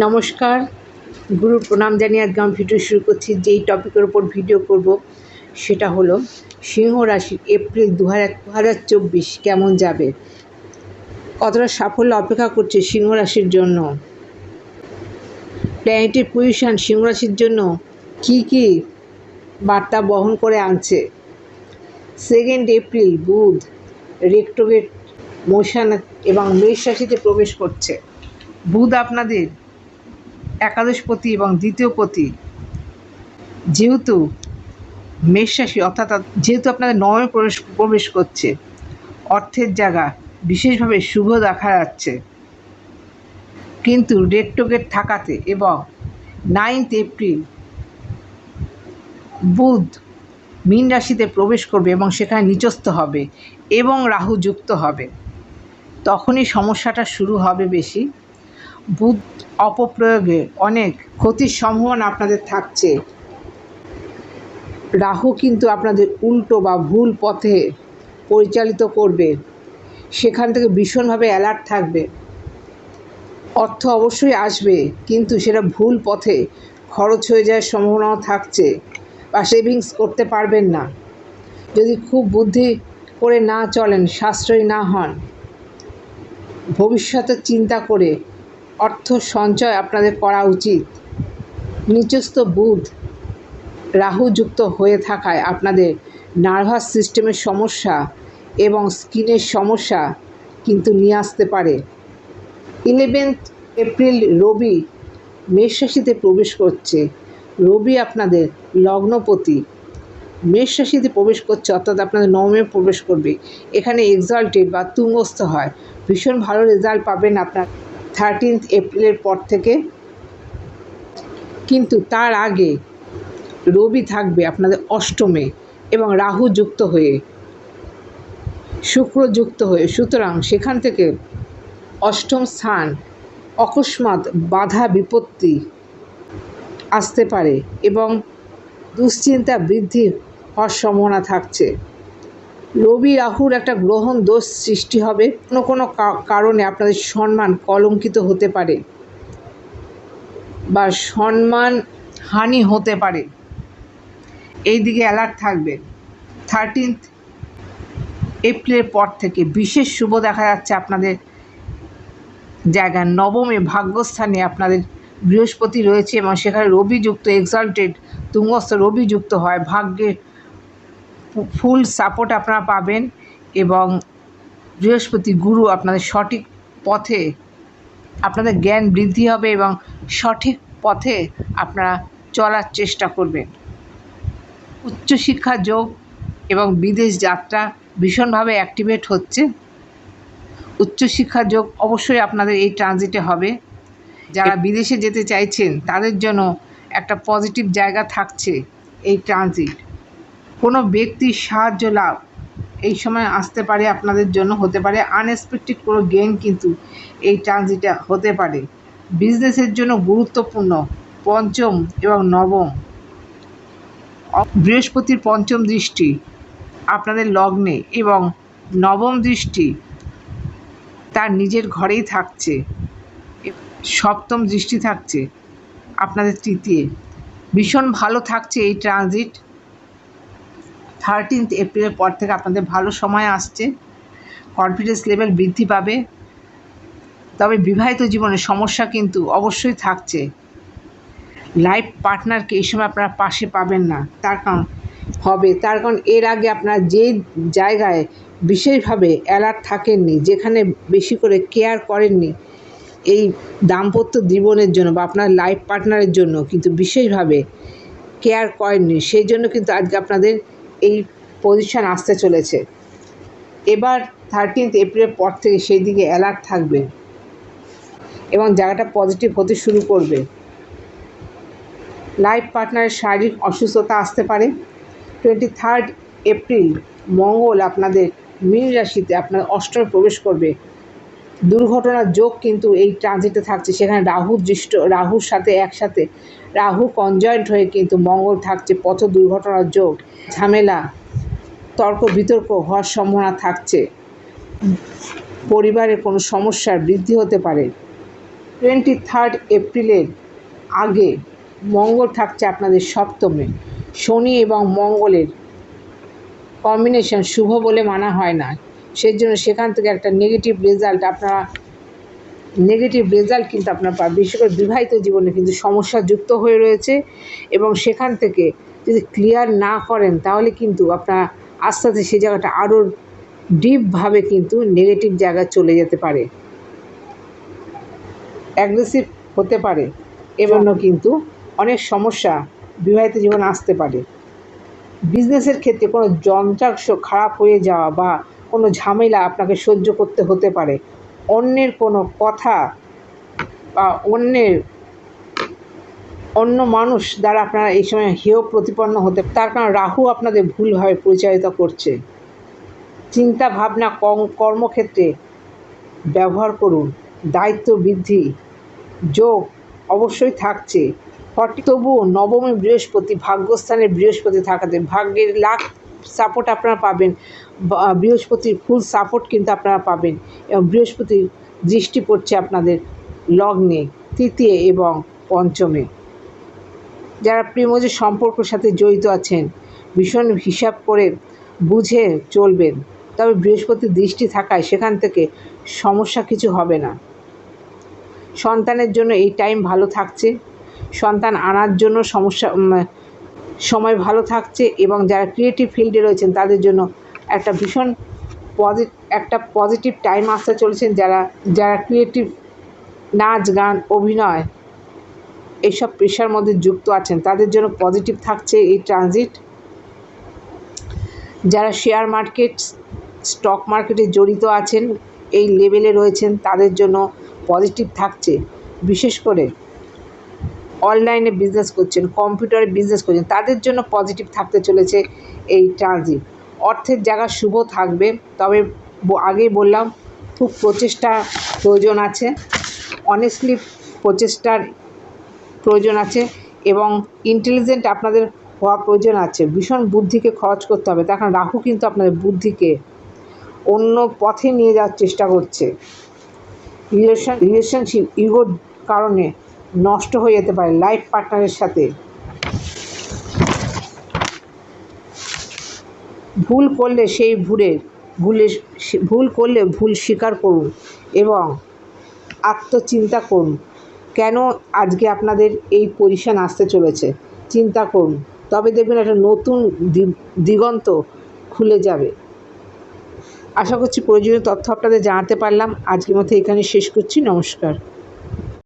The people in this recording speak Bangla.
নমস্কার। গুরু প্রণাম জানিয়ে আজকে আমি ভিডিও শুরু করছি। যেই টপিকের ওপর ভিডিও করব, সেটা হলো সিংহ রাশি এপ্রিল দু হাজার চব্বিশ কেমন যাবে? কতটা সাফল্য অপেক্ষা করছে সিংহ রাশির জন্য? প্ল্যানেটের পজিশন সিংহ রাশির জন্য কী কী বার্তা বহন করে আনছে? সেকেন্ড এপ্রিল, বুধ রেক্টোগেট মোশন এবং মেষ রাশিতে প্রবেশ করছে। বুধ আপনাদের একাদশপতি এবং দ্বিতীয় পতি। যেহেতু মেষ রাশি অর্থাৎ যেহেতু আপনাদের নয় প্রবেশ প্রবেশ করছে, অর্থের জায়গা বিশেষভাবে শুভ দেখা যাচ্ছে। কিন্তু রেট্রোগেট থাকাতে এবং নাইনথ এপ্রিল বুধ মীন রাশিতে প্রবেশ করবে এবং সেখানে নিচস্থ হবে এবং রাহু যুক্ত হবে, তখনই সমস্যাটা শুরু হবে বেশি। বুধ অপপ্রয়োগে অনেক ক্ষতির সম্ভাবনা আপনাদের থাকছে। রাহু কিন্তু আপনাদের উল্টো বা ভুল পথে পরিচালিত করবে। সেখান থেকে ভীষণভাবে অ্যালার্ট থাকবে। অর্থ অবশ্যই আসবে, কিন্তু সেটা ভুল পথে খরচ হয়ে যাওয়ার সম্ভাবনাও থাকছে বা সেভিংস করতে পারবেন না। যদি খুব বুদ্ধি করে না চলেন, সাশ্রয়ী না হন, ভবিষ্যতের চিন্তা করে অর্থ সঞ্চয় আপনাদের করা উচিত। নিচস্থ বুধ রাহুযুক্ত হয়ে থাকায় আপনাদের নার্ভাস সিস্টেমের সমস্যা এবং স্কিনের সমস্যা কিন্তু নিয়ে আসতে পারে। ইলেভেন্থ এপ্রিল রবি মেষ রাশিতে প্রবেশ করছে। রবি আপনাদের লগ্নপতি। মেষ রাশিতে প্রবেশ করছে, অর্থাৎ আপনাদের নবমে প্রবেশ করবে। এখানে এক্সাল্টেড বা তুঙ্গস্থ হয়। ভীষণ ভালো রেজাল্ট পাবেন আপনার। থার্টিনথ এপ্রিলের পর থেকে। কিন্তু তার আগে রবি থাকবে আপনাদের অষ্টমে এবং রাহু যুক্ত হয়ে, শুক্র যুক্ত হয়ে। সুতরাং সেখান থেকে অষ্টম স্থান অকস্মাৎ বাধা বিপত্তি আসতে পারে এবং দুশ্চিন্তা বৃদ্ধি হওয়ার সম্ভাবনা থাকছে। রবি রাহুর একটা গ্রহণ দোষ সৃষ্টি হবে। কোনো কোনো কারণে আপনাদের সম্মান কলঙ্কিত হতে পারে বা সম্মান হানি হতে পারে। এই দিকে অ্যালার্ট থাকবে। থার্টিনথ এপ্রিলের পর থেকে বিশেষ শুভ দেখা যাচ্ছে আপনাদের জায়গা নবমে ভাগ্যস্থানে আপনাদের বৃহস্পতি রয়েছে এবং সেখানে রবিযুক্ত এক্সাল্টেড তুঙ্গস্থ রবিযুক্ত হয়। ভাগ্যে ফুল সাপোর্ট আপনারা পাবেন এবং বৃহস্পতি গুরু আপনাদের সঠিক পথে আপনাদের জ্ঞান বৃদ্ধি হবে এবং সঠিক পথে আপনারা চলার চেষ্টা করবেন। উচ্চশিক্ষা যোগ এবং বিদেশ যাত্রা ভীষণভাবে অ্যাক্টিভেট হচ্ছে। উচ্চশিক্ষা যোগ অবশ্যই আপনাদের এই ট্রানজিটে হবে। যারা বিদেশে যেতে চাইছেন তাদের জন্য একটা পজিটিভ জায়গা থাকছে এই ট্রানজিট কোনো ব্যক্তির সাহায্য লাভ এই সময় আসতে পারে আপনাদের জন্য হতে পারে। আনএক্সপেক্টেড কোনো গেন কিন্তু এই ট্রানজিটে হতে পারে। বিজনেসের জন্য গুরুত্বপূর্ণ পঞ্চম এবং নবম। বৃহস্পতির পঞ্চম দৃষ্টি আপনাদের লগ্নে এবং নবম দৃষ্টি তার নিজের ঘরেই থাকছে। সপ্তম দৃষ্টি থাকছে আপনাদের তৃতীয়। ভীষণ ভালো থাকছে এই ট্রানজিট থার্টিনথ এপ্রিলের পর থেকে আপনাদের ভালো সময় আসছে। কনফিডেন্স লেভেল বৃদ্ধি পাবে। তবে বিবাহিত জীবনে সমস্যা কিন্তু অবশ্যই থাকছে। লাইফ পার্টনারকে এই সময় আপনারা পাশে পাবেন না। তার কারণ হবে, তার কারণ এর আগে আপনারা যে জায়গায় বিশেষভাবে অ্যালার্ট থাকেননি, যেখানে বেশি করে কেয়ার করেননি, এই দাম্পত্য জীবনের জন্য বা আপনার লাইফ পার্টনারের জন্য কিন্তু বিশেষভাবে কেয়ার করেননি, সেই জন্য কিন্তু আজকে আপনাদের এই পজিশন আসতে চলেছে। এবার থার্টিনথ এপ্রিলের পর থেকে সেই দিকে অ্যালার্ট থাকবে এবং জায়গাটা পজিটিভ হতে শুরু করবে। লাইফ পার্টনারের শারীরিক অসুস্থতা আসতে পারে। টোয়েন্টি থার্ড এপ্রিল মঙ্গল আপনাদের মীন রাশিতে আপনার অষ্টমে প্রবেশ করবে। দুর্ঘটনার যোগ কিন্তু এই ট্রানজিটে থাকছে। সেখানে রাহু দৃষ্ট, রাহুর সাথে একসাথে রাহু কনজয়েন্ট হয়ে কিন্তু মঙ্গল থাকছে, পথ দুর্ঘটনার যোগ। ঝামেলা, তর্ক, বিতর্ক হওয়ার সম্ভাবনা থাকছে। পরিবারের কোনো সমস্যার বৃদ্ধি হতে পারে। টোয়েন্টি থার্ড এপ্রিলের আগে মঙ্গল থাকছে আপনাদের সপ্তমে। শনি এবং মঙ্গলের কম্বিনেশন শুভ বলে মানা হয় না। সেই জন্য সেখান থেকে একটা নেগেটিভ রেজাল্ট আপনারা নেগেটিভ রেজাল্ট কিন্তু আপনার পাবেন। বিশেষ করে বিবাহিত জীবনে কিন্তু সমস্যা যুক্ত হয়ে রয়েছে এবং সেখান থেকে যদি ক্লিয়ার না করেন তাহলে কিন্তু আপনার আস্তে আস্তে সেই জায়গাটা আরও ডিপভাবে কিন্তু নেগেটিভ জায়গায় চলে যেতে পারে। অ্যাগ্রেসিভ হতে পারে এবং কিন্তু অনেক সমস্যা বিবাহিত জীবনে আসতে পারে। বিজনেসের ক্ষেত্রে কোনো যন্ত্রাংশ খারাপ হয়ে যাওয়া বা কোনো ঝামেলা আপনাকে সহ্য করতে হতে পারে। অন্যের কোনো কথা বা অন্যের অন্য মানুষ দ্বারা আপনারা এই সময় হেয় প্রতিপন্ন হতে তার কারণ রাহু আপনাদের ভুলভাবে পরিচালিত করছে। চিন্তা ভাবনা কর্মক্ষেত্রে ব্যবহার করুন। দায়িত্ব বৃদ্ধি, যোগ অবশ্যই থাকছে। তবুও নবমী বৃহস্পতি ভাগ্যস্থানে বৃহস্পতি থাকাতে ভাগ্যের লাখ সাপোর্ট আপনারা পাবেন। বৃহস্পতির ফুল সাপোর্ট কিন্তু আপনারা পাবেন। এবং বৃহস্পতির দৃষ্টি পড়ছে আপনাদের লগ্নে, তৃতীয় এবং পঞ্চমে। যারা প্রেমজ সম্পর্কের সাথে জড়িত আছেন, ভীষণ হিসাব করে বুঝে চলবেন। তবে বৃহস্পতির দৃষ্টি থাকায় সেখান থেকে সমস্যা কিছু হবে না। সন্তানের জন্য এই টাইম ভালো থাকছে। সন্তান আনার জন্য সমস্যা সময় ভালো থাকছে এবং যারা ক্রিয়েটিভ ফিল্ডে রয়েছেন, তাদের জন্য একটা ভীষণ পজি একটা পজিটিভ টাইম আসতে চলেছেন যারা যারা ক্রিয়েটিভ নাচ, গান, অভিনয় এইসব পেশার মধ্যে যুক্ত আছেন, তাদের জন্য পজিটিভ থাকছে এই ট্রানজিট যারা শেয়ার মার্কেট স্টক মার্কেটে জড়িত আছেন, এই লেভেলে রয়েছেন, তাদের জন্য পজিটিভ থাকছে। বিশেষ করে অনলাইনে বিজনেস করছেন কম্পিউটারে বিজনেস করছেন, তাদের জন্য পজিটিভ থাকতে চলেছে এই ট্রানজিট অর্থের জায়গা শুভ থাকবে, তবে আগেই বললাম, খুব প্রচেষ্টা প্রয়োজন আছে। অনেস্টলি প্রচেষ্টার প্রয়োজন আছে এবং ইন্টেলিজেন্ট আপনাদের হওয়া প্রয়োজন আছে। ভীষণ বুদ্ধিকে খরচ করতে হবে। কারণ রাহু কিন্তু আপনাদের বুদ্ধিকে অন্য পথে নিয়ে যাওয়ার চেষ্টা করছে। রিলেশন রিলেশনশিপ ইগোর কারণে নষ্ট হয়ে যেতে পারে লাইফ পার্টনারের সাথে। ভুল করলে সেই ভুলের ভুলে ভুল করলে ভুল স্বীকার করুন এবং আত্মচিন্তা করুন। কেন আজকে আপনাদের এই পজিশন আসতে চলেছে? চিন্তা করুন। তবে দেখবেন একটা নতুন দিগন্ত খুলে যাবে। আশা করছি প্রয়োজনীয় তথ্য আপনাদের জানাতে পারলাম। আজকের মতো এখানে শেষ করছি। নমস্কার।